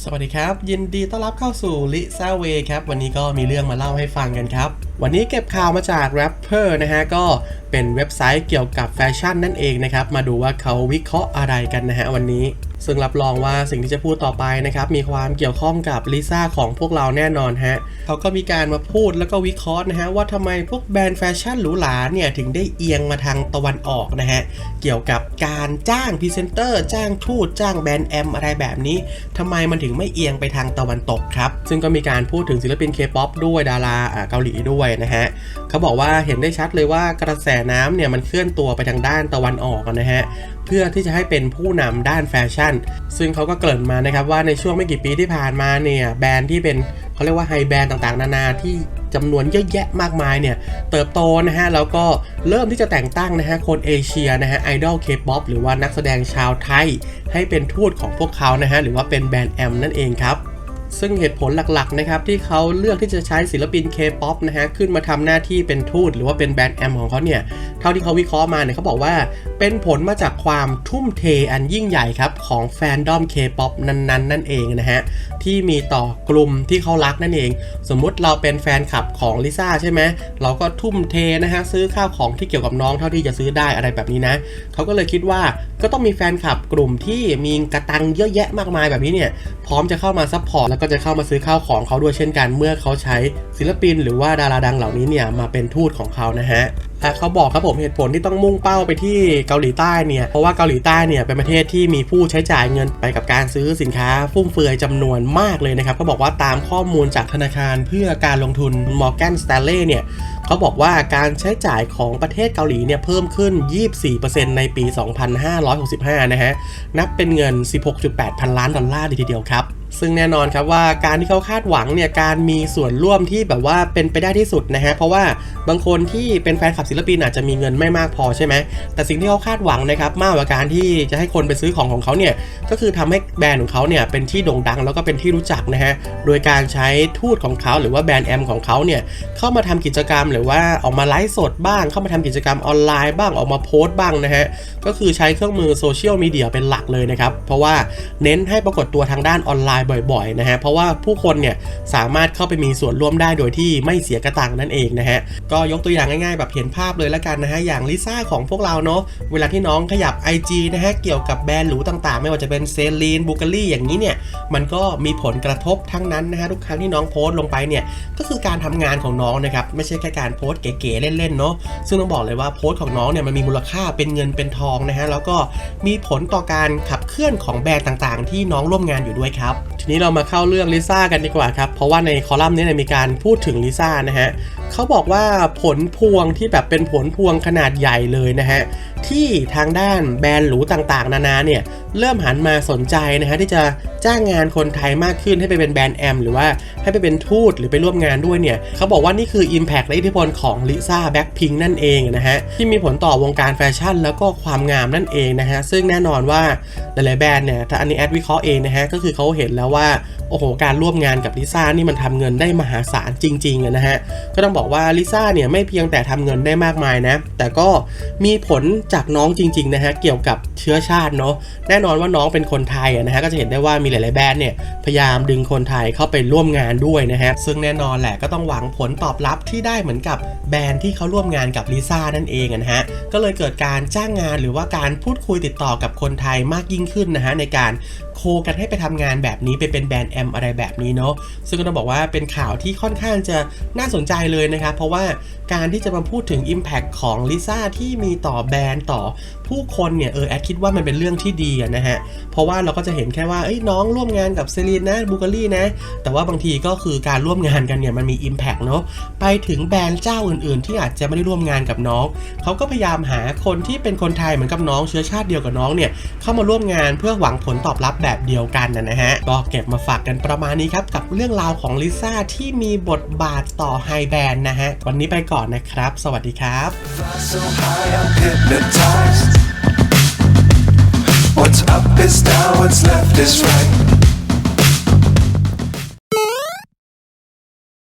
สวัสดีครับ ยินดีต้อนรับเข้าสู่ลิซ่าเวครับ วันนี้ก็มีเรื่องมาเล่าให้ฟังกันครับ วันนี้เก็บข่าวมาจากแรปเปอร์นะฮะ ก็เป็นเว็บไซต์เกี่ยวกับแฟชั่นนั่นเองนะครับ มาดูว่าเขาวิเคราะห์อะไรกันนะฮะวันนี้ ซึ่งรับรองว่าสิ่งที่จะพูดต่อไปนะครับมีความเกี่ยวข้องกับลิซ่าของพวกเราแน่นอนฮะเขาก็มีการมาพูดแล้วก็วิเคราะห์นะฮะว่าทำไมพวกแบรนด์แฟชั่นหรูหราเนี่ยถึงได้เอียงมาทางตะวันออกนะฮะเกี่ยวกับการจ้างพรีเซนเตอร์ จ้างทูตจ้างแบรนด์แอมอะไรแบบนี้ทำไมมันถึงไม่เอียงไปทางตะวันตกครับซึ่งก็มีการพูดถึงศิลปินเคป๊อปด้วยดาราเกาหลีด้วยนะฮะเขาบอกว่าเห็นได้ชัดเลยว่ากระแสน้ำเนี่ยมันเคลื่อนตัวไปทางด้านตะวันออกนะฮะเพื่อที่จะให้เป็นผู้นำด้านแฟชั่น ซึ่งเขาก็เกริ่นมานะครับว่าในช่วงไม่กี่ปีที่ผ่านมาเนี่ยแบรนด์ที่เป็นเขาเรียกว่าไฮแบรนด์ต่างๆ นานาที่จำนวนเยอะแยะมากมายเนี่ย เติบโตนะฮะ แล้วก็เริ่มที่จะแต่งตั้งนะฮะ คนเอเชียนะฮะไอดอลเคป๊อปหรือว่านักแสดงชาวไทย ให้เป็นทูตของพวกเขานะฮะ หรือว่าเป็นแบรนด์แอมนั่นเองครับ ซึ่งเหตุผลหลักๆนะครับที่เขาเลือกที่จะใช้ศิลปิน K-POP นะฮะขึ้นมาทำหน้าที่เป็นทูตหรือว่าเป็นแบรนด์แอมของเขาเนี่ยเท่าที่เขาวิเคราะห์มาเนี่ยเขาบอกว่าเป็นผลมาจากความทุ่มเทอันยิ่งใหญ่ครับของแฟนดอม K-POP นั้นๆ นั่นเองนะฮะที่มีต่อกลุ่มที่เขารักนั่นเอง สมมุติเราเป็นแฟนคลับของลิซ่าใช่ไหมเราก็ทุ่มเทนะฮะซื้อข้าวของที่เกี่ยวกับน้องเท่าที่จะซื้อได้อะไรแบบนี้นะเขาก็เลยคิดว่า ก็ต้องมีแฟนคลับกลุ่มที่มีกระตังเยอะแยะมากมายแบบนี้เนี่ย พร้อมจะเข้ามาซัพพอร์ตแล้วก็จะเข้ามาซื้อข้าวของเขาด้วยเช่นกัน เมื่อเขาใช้ศิลปิน หรือว่าดาราดังเหล่านี้เนี่ยมาเป็นทูตของเขานะฮะและเขาบอกครับผมเหตุผลที่ต้องมุ่งเป้าไปที่เกาหลีใต้เนี่ยเพราะว่าเกาหลีใต้เนี่ยเป็นประเทศที่มีผู้ใช้จ่ายเงินไปกับการซื้อสินค้าฟุ่มเฟือยจำนวนมากเลยนะครับเขาบอกว่าตามข้อมูลจากธนาคารเพื่อการลงทุน Morgan Stanley เนี่ย เขาบอกว่าการใช้จ่ายของประเทศเกาหลีเนี่ยเพิ่มขึ้น 24%ในปี 2565 นะฮะ นับเป็นเงิน 16.8 พันล้านดอลลาร์เลยทีเดียวครับ ซึ่งแน่นอนครับว่าการที่เขาคาดหวังเนี่ยการมีส่วนร่วมที่แบบว่าเป็นไปได้ที่สุดนะฮะเพราะว่าบางคนที่เป็นแฟนคลับศิลปินอาจจะมีเงินไม่มากพอใช่ไหมแต่สิ่งที่เขาคาดหวังนะครับมากกว่าการที่จะให้คนไปซื้อของของเขาเนี่ยก็คือทำให้แบรนด์ของเขาเนี่ยเป็นที่โด่งดังแล้วก็เป็นที่รู้จักนะฮะโดยการใช้ทูตของเขาหรือว่าแบรนด์แอมของเขาเนี่ยเข้ามาทำกิจกรรมหรือว่าออกมาไลฟ์สดบ้าง เข้ามาทำกิจกรรมออนไลน์บ้างออกมาโพสต์บ้างนะฮะก็คือใช้เครื่องมือโซเชียลมีเดียเป็นหลักเลยนะครับเพราะว่าเน้นให้ปรากฏตัวทางด้านออนไลน์บ่อยๆนะฮะเพราะว่าผู้คนเนี่ยสามารถเข้าไปมีส่วนร่วมได้โดยที่ไม่เสียกระตังนั่นเองนะฮะก็ยกตัวอย่างง่ายๆ แบบเห็นภาพเลยละกันนะฮะอย่างลิซ่าของพวกเราเนาะเวลาที่น้องขยับ IG นะฮะเกี่ยวกับแบรนด์หรูต่างๆ ไม่ว่าจะเป็นเซรีนบูการีอย่างนี้เนี่ยมันก็มีผลกระทบทั้งนั้นนะฮะทุกครั้งที่น้องโพสต์ลงไปเนี่ยก็คือการทำงานของน้องนะครับไม่ใช่แค่การโพสต์เก๋ๆเล่นๆเนาะซึ่งต้องบอกเลยว่าโพสต์ของน้องเนี่ยมันมีมูลค่าเป็นเงินเป็นทองนะฮะแล้วก็มีผลต่อการขับเคลื่อนของแบรนด์ต่างๆ ที่น้องร่วมงานอยู่ด้วยครับ ทีนี้เรามาเข้าเรื่องลิซ่ากันดีกว่าครับ เพราะว่าในคอลัมน์นี้มีการพูดถึงลิซ่านะฮะ เขาบอกว่าผลพวงที่แบบเป็นผลพวงขนาดใหญ่เลยนะฮะ ที่ทางด้านแบรนด์หรูต่างๆ นานาเนี่ย เริ่มหันมาสนใจนะฮะ ที่จะจ้างงานคนไทยมากขึ้นให้ไปเป็นแบรนด์แอมหรือว่าให้ไปเป็นทูตหรือไปร่วมงานด้วยเนี่ย เขาบอกว่านี่คือ Impact และอิทธิพลของลิซ่าแบ็คพิงนั่นเองนะฮะ ที่มีผลต่อวงการแฟชั่น แล้วก็ความงามนั่นเองนะฮะซึ่งแน่นอนว่าหลายๆแบรนด์เนี่ยถ้าอันนี้แอดวิเคราะห์เองนะฮะก็คือเขาเห็นแล้วว่า โอ้โหการร่วมงานกับลิซ่านี่มันทำเงินได้มหาศาลจริงๆนะฮะก็ต้องบอกว่าลิซ่าเนี่ยไม่เพียงแต่ทำเงินได้มากมายนะ แต่ก็มีผลจากน้องจริงๆนะฮะเกี่ยวกับเชื้อชาติเนาะแน่นอนว่าน้องเป็นคนไทยนะฮะก็จะเห็นได้ว่ามีหลายๆแบรนด์เนี่ยพยายามดึงคนไทยเข้าไปร่วมงานด้วยนะฮะซึ่งแน่นอนแหละก็ต้องหวังผลตอบรับที่ได้เหมือนกับแบรนด์ที่เขาร่วมงานกับลิซ่านั่นเองนะฮะ ก็เลยเกิดการจ้างงานหรือว่าการพูดคุยติดต่อกับคนไทยมากยิ่งขึ้นนะฮะในการโคกันให้ไปทำงานแบบนี้ไปเป็นแบรนด์แอมอะไรแบบนี้เนาะซึ่งก็ต้องบอกว่าเป็นข่าวที่ค่อนข้างจะน่าสนใจเลยนะครับเพราะว่าการที่จะมาพูดถึง Impact ของลิซ่าที่มีต่อแบรนด์ต่อ ผู้คนเนี่ยเออแอดคิดว่ามันเป็นเรื่องที่ดีนะฮะ เพราะว่าเราก็จะเห็นแค่ว่าเอ้ยน้องร่วมงานกับเซรีนนะบูการี่นะ แต่ว่าบางทีก็คือการร่วมงานกันเนี่ยมันมี Impact เนาะไปถึงแบรนด์เจ้าอื่นๆ ที่อาจจะไม่ได้ร่วมงานกับน้องเขาก็พยายามหาคนที่เป็นคนไทยเหมือนกับน้องเชื้อชาติเดียวกับน้องเนี่ยเข้ามาร่วมงานเพื่อหวังผลตอบรับแบบเดียวกันนะฮะก็เก็บมาฝากกันประมาณนี้ครับกับเรื่องราวของลิซ่าที่มีบทบาทต่อไฮแบรนด์นะฮะวันนี้ไปก่อนนะครับ สวัสดีครับ so high, I'm hypnotized. this right.